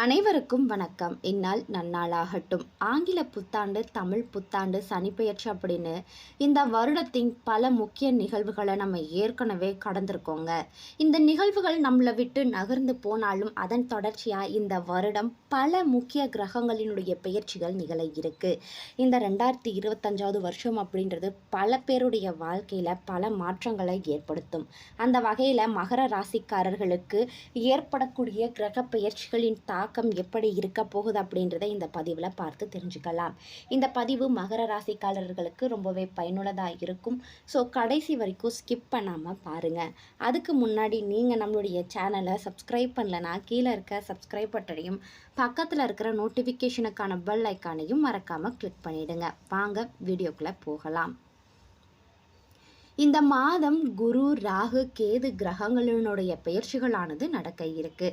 அனைவருக்கும் வணக்கம். இந்நாள் நன்னாளாகட்டும். ஆங்கில புத்தாண்டு தமிழ் புத்தாண்டு சனிப்பெயர்ச்சி அப்படின்னு இந்த வருடத்தின் பல முக்கிய நிகழ்வுகளை நம்ம ஏற்கனவே கடந்திருக்கோங்க. இந்த நிகழ்வுகள் நம்மளை விட்டு நகர்ந்து போனாலும் அதன் தொடர்ச்சியாக இந்த வருடம் பல முக்கிய கிரகங்களினுடைய பெயர்ச்சிகள் நிகழ இருக்கு. இந்த ரெண்டாயிரத்தி இருபத்தஞ்சாவது வருஷம் அப்படின்றது பல பேருடைய வாழ்க்கையில் பல மாற்றங்களை ஏற்படுத்தும். அந்த வகையில் மகர ராசிக்காரர்களுக்கு ஏற்படக்கூடிய கிரக பெயர்ச்சிகளின் தாக்கம் எப்படி இருக்க போகுது அப்படின்றத இந்த பதிவில் பார்த்து தெரிஞ்சுக்கலாம். இந்த பதிவு மகர ராசிக்காரர்களுக்கு ரொம்பவே பயனுள்ளதாக இருக்கும். ஸோ கடைசி வரைக்கும் ஸ்கிப் பண்ணாமல் பாருங்கள் அதுக்கு முன்னாடி நீங்கள் நம்மளுடைய சேனலை சப்ஸ்கிரைப் பண்ணலனா கீழே இருக்க சப்ஸ்கிரைப் பட்டனையும் பக்கத்தில் இருக்கிற நோட்டிஃபிகேஷனுக்கான பெல் ஐக்கானையும் மறக்காமல் கிளிக் பண்ணிவிடுங்க வாங்க வீடியோக்குள்ளே போகலாம். இந்த மாதம் குரு ராகு கேது கிரகங்களினுடைய பயிற்சிகளானது நடக்க இருக்கு.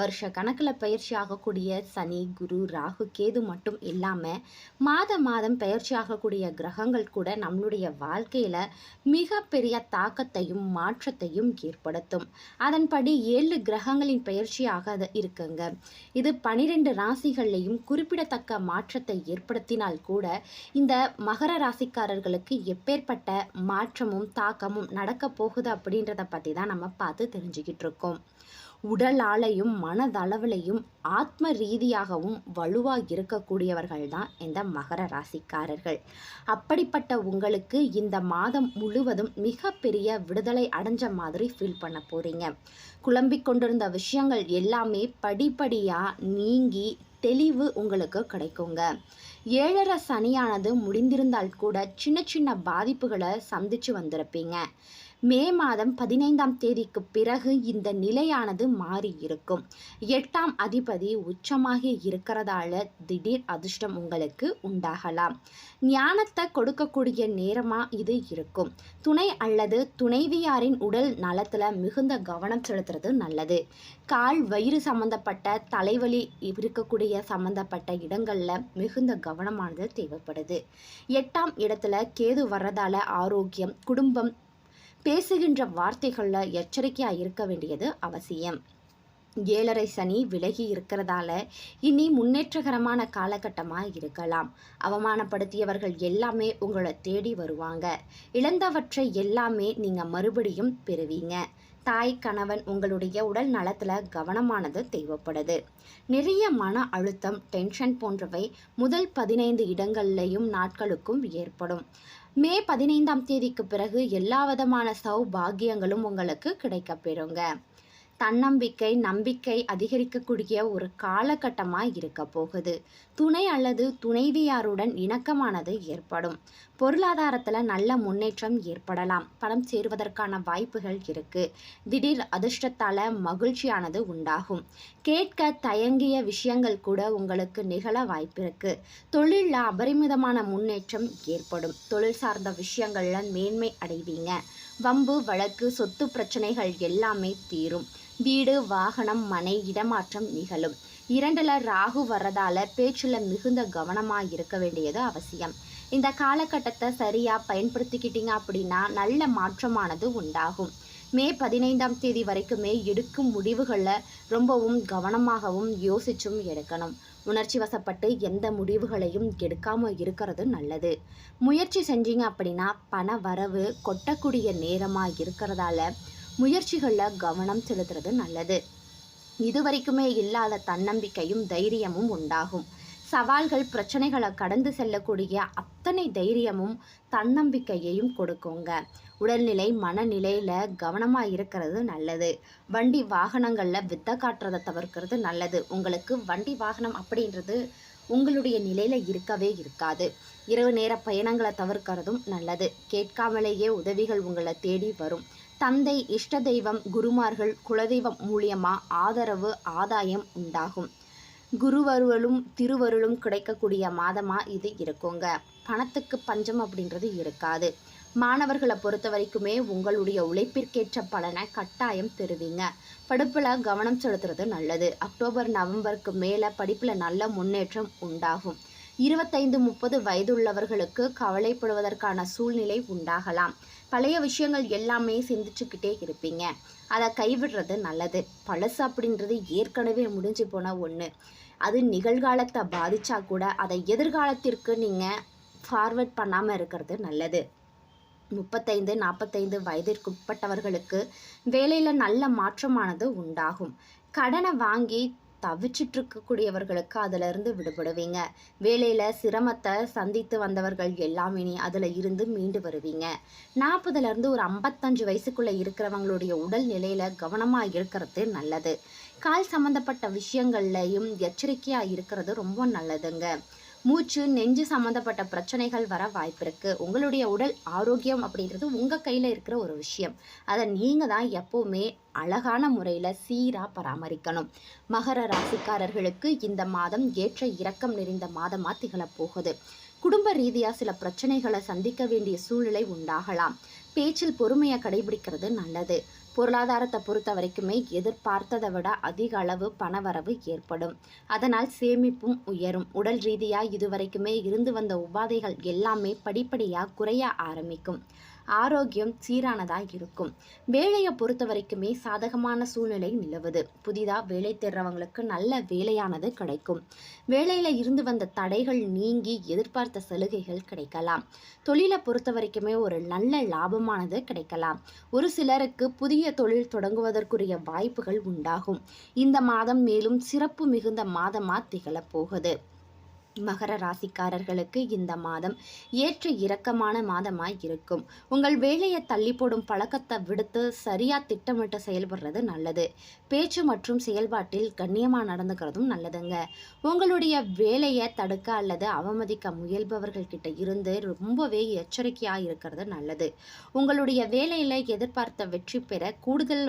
வருஷ கணக்கில் பயிற்சி ஆகக்கூடிய சனி குரு ராகு கேது மட்டும் இல்லாமல் மாத மாதம் பயிற்சி ஆகக்கூடிய கிரகங்கள் கூட நம்மளுடைய வாழ்க்கையில் மிகப்பெரிய தாக்கத்தையும் மாற்றத்தையும் ஏற்படுத்தும். அதன்படி ஏழு கிரகங்களின் பயிற்சியாக இருக்குங்க. இது பனிரெண்டு ராசிகள்லையும் குறிப்பிடத்தக்க மாற்றத்தை ஏற்படுத்தினால் கூட இந்த மகர ராசிக்காரர்களுக்கு எப்பேற்பட்ட மாற்றமும் தாக்கமும் நடக்க போகுது அப்படின்றத பற்றி தான் நம்ம பார்த்து தெரிஞ்சுக்கிட்டு இருக்கோம். உடலாலையும் மனதளவிலையும் ஆத்ம ரீதியாகவும் வலுவாக இருக்கக்கூடியவர்கள் தான் இந்த மகர ராசிக்காரர்கள். அப்படிப்பட்ட உங்களுக்கு இந்த மாதம் முழுவதும் மிகப்பெரிய விடுதலை அடைஞ்ச மாதிரி ஃபீல் பண்ண போகிறீங்க குழம்பிக் கொண்டிருந்த விஷயங்கள் எல்லாமே படிப்படியாக நீங்கி தெளிவு உங்களுக்கு கிடைக்குங்க. ஏழரை சனியானது முடிந்திருந்தால் கூட சின்ன சின்ன பாதிப்புகளை சந்திச்சு வந்திருப்பீங்க. மே மாதம் பதினைந்தாம் தேதிக்கு பிறகு இந்த நிலையானது மாறி இருக்கும். எட்டாம் அதிபதி உச்சமாக இருக்கிறதால திடீர் அதிர்ஷ்டம் உங்களுக்கு உண்டாகலாம். ஞானத்தை கொடுக்கக்கூடிய நேரமாக இது இருக்கும். துணை அல்லது துணைவியாரின் உடல் நலத்தில் மிகுந்த கவனம் செலுத்துறது நல்லது. கால் வயிறு சம்பந்தப்பட்ட தலைவலி இருக்கக்கூடிய சம்பந்தப்பட்ட இடங்களில் மிகுந்த கவனமானது தேவைப்படுது. எட்டாம் இடத்துல கேது வர்றதால ஆரோக்கியம் குடும்பம் பேசுகின்ற வார்த்தைகளில் எச்சரிக்கையாக இருக்க வேண்டியது அவசியம். ஏழரை சனி விலகி இருக்கிறதால இனி முன்னேற்றகரமான காலகட்டமாக இருக்கலாம். அவமானப்படுத்தியவர்கள் எல்லாமே உங்களை தேடி வருவாங்க. இழந்தவற்றை எல்லாமே நீங்கள் மறுபடியும் பெறுவீங்க. தாய் கணவன் உங்களுடைய உடல் நலத்தில் கவனமானது தேவைப்படுது. நிறைய மன அழுத்தம் டென்ஷன் போன்றவை முதல் பதினைந்து இடங்கள்லையும் நாட்களுக்கும் ஏற்படும். மே பதினைந்தாம் தேதிக்கு பிறகு எல்லா விதமான சௌபாகியங்களும் உங்களுக்கு கிடைக்கப்பெறுங்க தன்னம்பிக்கை நம்பிக்கை அதிகரிக்கக்கூடிய ஒரு காலகட்டமாக இருக்க போகுது. துணை அல்லது துணைவியாருடன் இணக்கமானது ஏற்படும். பொருளாதாரத்தில் நல்ல முன்னேற்றம் ஏற்படலாம். பணம் சேருவதற்கான வாய்ப்புகள் இருக்கு. திடீர் அதிர்ஷ்டத்தால் மகிழ்ச்சியானது உண்டாகும். கேட்க தயங்கிய விஷயங்கள் கூட உங்களுக்கு நிகழ வாய்ப்பிருக்கு தொழிலில் அபரிமிதமான முன்னேற்றம் ஏற்படும். தொழில் சார்ந்த விஷயங்களில் மேன்மை அடைவீங்க. வம்பு வழக்கு சொத்து பிரச்சனைகள் எல்லாமே தீரும். வீடு வாகனம் மனை இடமாற்றம் நிகழும். இரண்டுல ராகு வர்றதால பேச்சுல மிகுந்த கவனமாக இருக்க வேண்டியது அவசியம். இந்த காலகட்டத்தை சரியாக பயன்படுத்திக்கிட்டீங்க அப்படின்னா நல்ல மாற்றமானது உண்டாகும். மே பதினைந்தாம் தேதி வரைக்குமே எடுக்கும் முடிவுகளில் ரொம்பவும் கவனமாகவும் யோசிச்சும் எடுக்கணும். உணர்ச்சி வசப்பட்டு எந்த முடிவுகளையும் எடுக்காமல் இருக்கிறது நல்லது. முயற்சி செஞ்சீங்க அப்படின்னா பண வரவு கொட்டக்கூடிய நேரமாக இருக்கிறதால முயற்சிகளில் கவனம் செலுத்துறது நல்லது. இதுவரைக்குமே இல்லாத தன்னம்பிக்கையும் தைரியமும் உண்டாகும். சவால்கள் பிரச்சனைகளை கடந்து செல்லக்கூடிய அத்தனை தைரியமும் தன்னம்பிக்கையையும் கொடுக்குங்க. உடல்நிலை மனநிலையில் கவனமாக இருக்கிறது நல்லது. வண்டி வாகனங்களில் வித்த காட்டுறதை தவிர்க்கிறது நல்லது. உங்களுக்கு வண்டி வாகனம் அப்படின்றது உங்களுடைய நிலையில் இருக்கவே இருக்காது. இரவு நேர பயணங்களை தவிர்க்கிறதும் நல்லது. கேட்காமலேயே உதவிகள் உங்களை தேடி வரும். தந்தை இஷ்ட தெய்வம் குருமார்கள் குலதெய்வம் மூலியமா ஆதரவு ஆதாயம் உண்டாகும். குருவருவலும் திருவருளும் கிடைக்கக்கூடிய மாதமாக இது இருக்குங்க. பணத்துக்கு பஞ்சம் அப்படின்றது இருக்காது. மாணவர்களை பொறுத்த வரைக்குமே உங்களுடைய உழைப்பிற்கேற்ற பலனை கட்டாயம் பெறுவீங்க படிப்பில் கவனம் செலுத்துறது நல்லது. அக்டோபர் நவம்பருக்கு மேலே படிப்பில் நல்ல முன்னேற்றம் உண்டாகும். இருபத்தைந்து முப்பது வயதுள்ளவர்களுக்கு கவலைப்படுவதற்கான சூழ்நிலை உண்டாகலாம். பழைய விஷயங்கள் எல்லாமே சிந்திச்சுக்கிட்டே இருப்பீங்க. அதை கைவிடுறது நல்லது. பழசு அப்படின்றது ஏற்கனவே முடிஞ்சு போன ஒன்று அது நிகழ்காலத்தை பாதித்தா கூட அதை எதிர்காலத்திற்கு நீங்கள் ஃபார்வர்ட் பண்ணாமல் இருக்கிறது நல்லது. முப்பத்தைந்து நாற்பத்தைந்து வயதிற்குட்பட்டவர்களுக்கு வேலையில் நல்ல மாற்றமானது உண்டாகும். கடனை வாங்கி தவிச்சிட்டு இருக்கக்கூடியவர்களுக்கு அதிலிருந்து விடுபடுவீங்க. வேலையில் சிரமத்தை சந்தித்து வந்தவர்கள் எல்லாம் இனி அதில் இருந்து மீண்டு வருவீங்க. நாற்பதுலேருந்து ஒரு ஐம்பத்தஞ்சு வயசுக்குள்ளே இருக்கிறவங்களுடைய உடல் நிலையில் கவனமாக இருக்கிறது நல்லது. கால் சம்மந்தப்பட்ட விஷயங்கள்லையும் எச்சரிக்கையாக இருக்கிறது ரொம்ப நல்லதுங்க. மூச்சு நெஞ்சு சம்மந்தப்பட்ட பிரச்சனைகள் வர வாய்ப்பிருக்கு உங்களுடைய உடல் ஆரோக்கியம் அப்படின்றது உங்கள் கையில் இருக்கிற ஒரு விஷயம். அதை நீங்கள் தான் எப்போவுமே அழகான முறையில் சீராக பராமரிக்கணும். மகர ராசிக்காரர்களுக்கு இந்த மாதம் ஏற்ற இறக்கம் நிறைந்த மாதமாக திகழப்போகுது குடும்ப ரீதியாக சில பிரச்சனைகளை சந்திக்க வேண்டிய சூழ்நிலை உண்டாகலாம். பேச்சில் பொறுமையை கடைபிடிக்கிறது நல்லது. பொருளாதாரத்தை பொறுத்த வரைக்குமே எதிர்பார்த்ததை விட அதிக அளவு பணவரவு ஏற்படும். அதனால் சேமிப்பும் உயரும். உடல் ரீதியாக இதுவரைக்குமே இருந்து வந்த உபாதைகள் எல்லாமே படிப்படியாக குறைய ஆரம்பிக்கும். ஆரோக்கியம் சீரானதாக இருக்கும். வேலையை பொறுத்த வரைக்குமே சாதகமான சூழ்நிலை நிலவுது. புதிதாக வேலை தேடுறவங்களுக்கு நல்ல வேலையானது கிடைக்கும். வேலையில் இருந்து வந்த தடைகள் நீங்கி எதிர்பார்த்த சலுகைகள் கிடைக்கலாம். தொழிலை பொறுத்த வரைக்குமே ஒரு நல்ல லாபமானது கிடைக்கலாம். ஒரு சிலருக்கு புதிய தொழில் தொடங்குவதற்குரிய வாய்ப்புகள் உண்டாகும். இந்த மாதம் மேலும் சிறப்பு மிகுந்த மாதமாக திகழப்போகுது மகர ராசிக்காரர்களுக்கு இந்த மாதம் ஏற்ற இறக்கமான மாதமாய் இருக்கும். உங்கள் வேலையை தள்ளி போடும் பழக்கத்தை விடுத்து சரியாக திட்டமிட்டு செயல்படுறது நல்லது. பேச்சு மற்றும் செயல்பாட்டில் கண்ணியமாக நடந்துக்கிறதும் நல்லதுங்க. உங்களுடைய வேலையை தடுக்க அல்லது அவமதிக்க முயல்பவர்கள்கிட்ட இருந்து ரொம்பவே எச்சரிக்கையாக இருக்கிறது நல்லது. உங்களுடைய வேலையில் எதிர்பார்த்த வெற்றி பெற கூடுதல்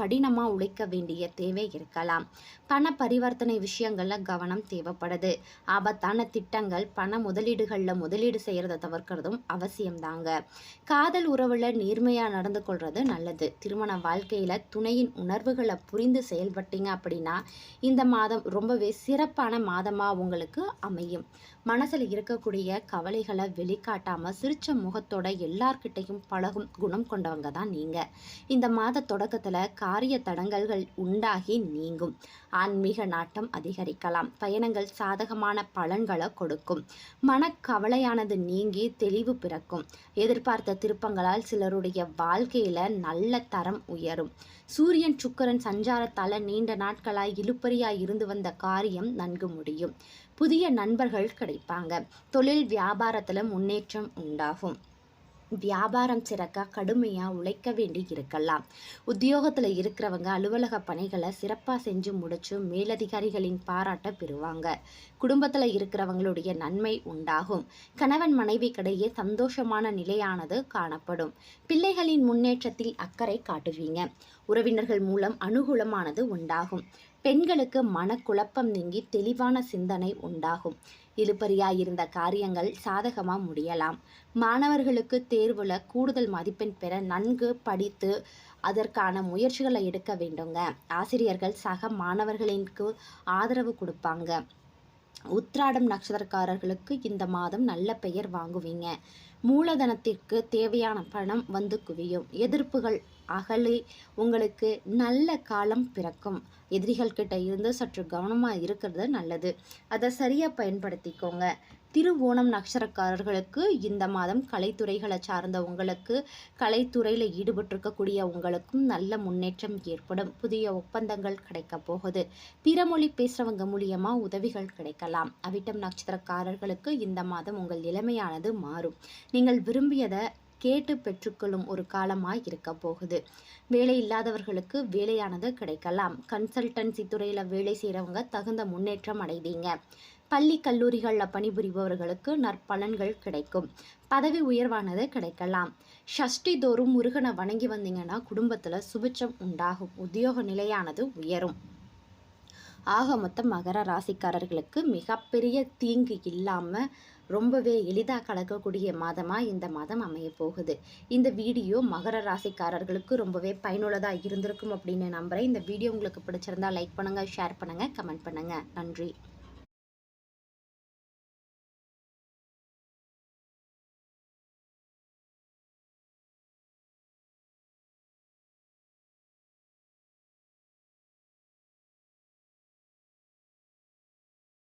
கடினமாக உழைக்க வேண்டிய தேவை இருக்கலாம். பண பரிவர்த்தனை விஷயங்களில் கவனம் தேவைப்படுது. ஆபத்தான சரியான திட்டங்கள் பண முதலீடுகளில் முதலீடு செய்கிறத தவிர்க்கிறதும் அவசியம்தாங்க. காதல் உறவில் நேர்மையாக நடந்து கொள்வது நல்லது. திருமண வாழ்க்கையில் துணையின் உணர்வுகளை புரிந்து செயல்பட்டீங்க அப்படின்னா இந்த மாதம் ரொம்பவே சிறப்பான மாதமாக உங்களுக்கு அமையும். மனசில் இருக்கக்கூடிய கவலைகளை வெளிக்காட்டாமல் சிரிச்ச முகத்தோட எல்லார்கிட்டையும் பழகும் குணம் கொண்டவங்க தான் நீங்கள் இந்த மாத தொடக்கத்தில் காரிய தடங்கல்கள் உண்டாகி நீங்கும். ஆன்மீக நாட்டம் அதிகரிக்கலாம். பயணங்கள் சாதகமான பலன்களை கொடுக்கும். மனக்கவலையானது நீங்கி தெளிவு பிறக்கும். எதிர்பார்த்த திருப்பங்களால் சிலருடைய வாழ்க்கையில் நல்ல தரம் உயரும். சூரியன் சுக்கரன் சஞ்சாரத்தால் நீண்ட நாட்களாய் இழுப்பறியாய் இருந்து வந்த காரியம் நன்கு முடியும். புதிய நண்பர்கள் கிடைப்பாங்க. தொழில் வியாபாரத்தில் முன்னேற்றம் உண்டாகும். வியாபாரம் சிறக்க கடுமையாக உழைக்க வேண்டி இருக்கலாம். உத்தியோகத்தில் இருக்கிறவங்க அலுவலக பணிகளை சிறப்பாக செஞ்சு முடிச்சு மேலதிகாரிகளின் பாராட்ட பெறுவாங்க. குடும்பத்தில் இருக்கிறவங்களுடைய நன்மை உண்டாகும். கணவன் மனைவிக்கிடையே சந்தோஷமான நிலையானது காணப்படும். பிள்ளைகளின் முன்னேற்றத்தில் அக்கறை காட்டுவீங்க. உறவினர்கள் மூலம் அனுகூலமானது உண்டாகும். பெண்களுக்கு மனக்குழப்பம் நீங்கி தெளிவான சிந்தனை உண்டாகும். இழுபறியாயிருந்த காரியங்கள் சாதகமாக முடியலாம். மாணவர்களுக்கு தேர்வில் கூடுதல் மதிப்பெண் பெற நன்கு படித்து அதற்கான முயற்சிகளை எடுக்க வேண்டுங்க. ஆசிரியர்கள் சக மாணவர்களுக்கு ஆதரவு கொடுப்பாங்க. உத்ராடம் நட்சத்திரக்காரர்களுக்கு இந்த மாதம் நல்ல பெயர் வாங்குவீங்க. மூலதனத்திற்கு தேவையான பணம் வந்து குவியும். எதிர்ப்புகள் அகலி உங்களுக்கு நல்ல காலம் பிறக்கும். எதிரிகள் கிட்ட இருந்து சற்று கவனமாக இருக்கிறது நல்லது. அதை சரியாக பயன்படுத்திக்கோங்க. திருவோணம் நட்சத்திரக்காரர்களுக்கு இந்த மாதம் கலைத்துறைகளை சார்ந்த உங்களுக்கு கலைத்துறையில் ஈடுபட்டிருக்கக்கூடிய உங்களுக்கும் நல்ல முன்னேற்றம் ஏற்படும். புதிய ஒப்பந்தங்கள் கிடைக்க போகுது. பிற மொழி பேசுகிறவங்க மூலியமாக உதவிகள் கிடைக்கலாம். அவிட்டம் நட்சத்திரக்காரர்களுக்கு இந்த மாதம் உங்கள் நிலைமையானது மாறும். நீங்கள் விரும்பியதை கேட்டு பெற்றுக்கொள்ளும் ஒரு காலமாய் இருக்க போகுது. வேலை இல்லாதவர்களுக்கு வேலையானது கிடைக்கலாம். கன்சல்டன்சி துறையில் வேலை செய்கிறவங்க தகுந்த முன்னேற்றம் அடைவீங்க. பள்ளி கல்லூரிகளில் பணிபுரிபவர்களுக்கு நற்பலன்கள் கிடைக்கும். பதவி உயர்வானது கிடைக்கலாம். ஷஷ்டி தோறும் முருகனை வணங்கி வந்தீங்கன்னா குடும்பத்தில் சுபிச்சம் உண்டாகும். உத்தியோக நிலையானது உயரும். ஆக மொத்தம் மகர ராசிக்காரர்களுக்கு மிகப்பெரிய தீங்கு இல்லாமல் ரொம்பவே எளிதாக கலக்கக்கூடிய மாதமாக இந்த மாதம் அமைய போகுது. இந்த வீடியோ மகர ராசிக்காரர்களுக்கு ரொம்பவே பயனுள்ளதாக இருந்திருக்கும் அப்படின்னு நம்புகிறேன் இந்த வீடியோ உங்களுக்கு பிடிச்சிருந்தா லைக் பண்ணுங்கள் ஷேர் பண்ணுங்கள் கமெண்ட் பண்ணுங்கள் நன்றி.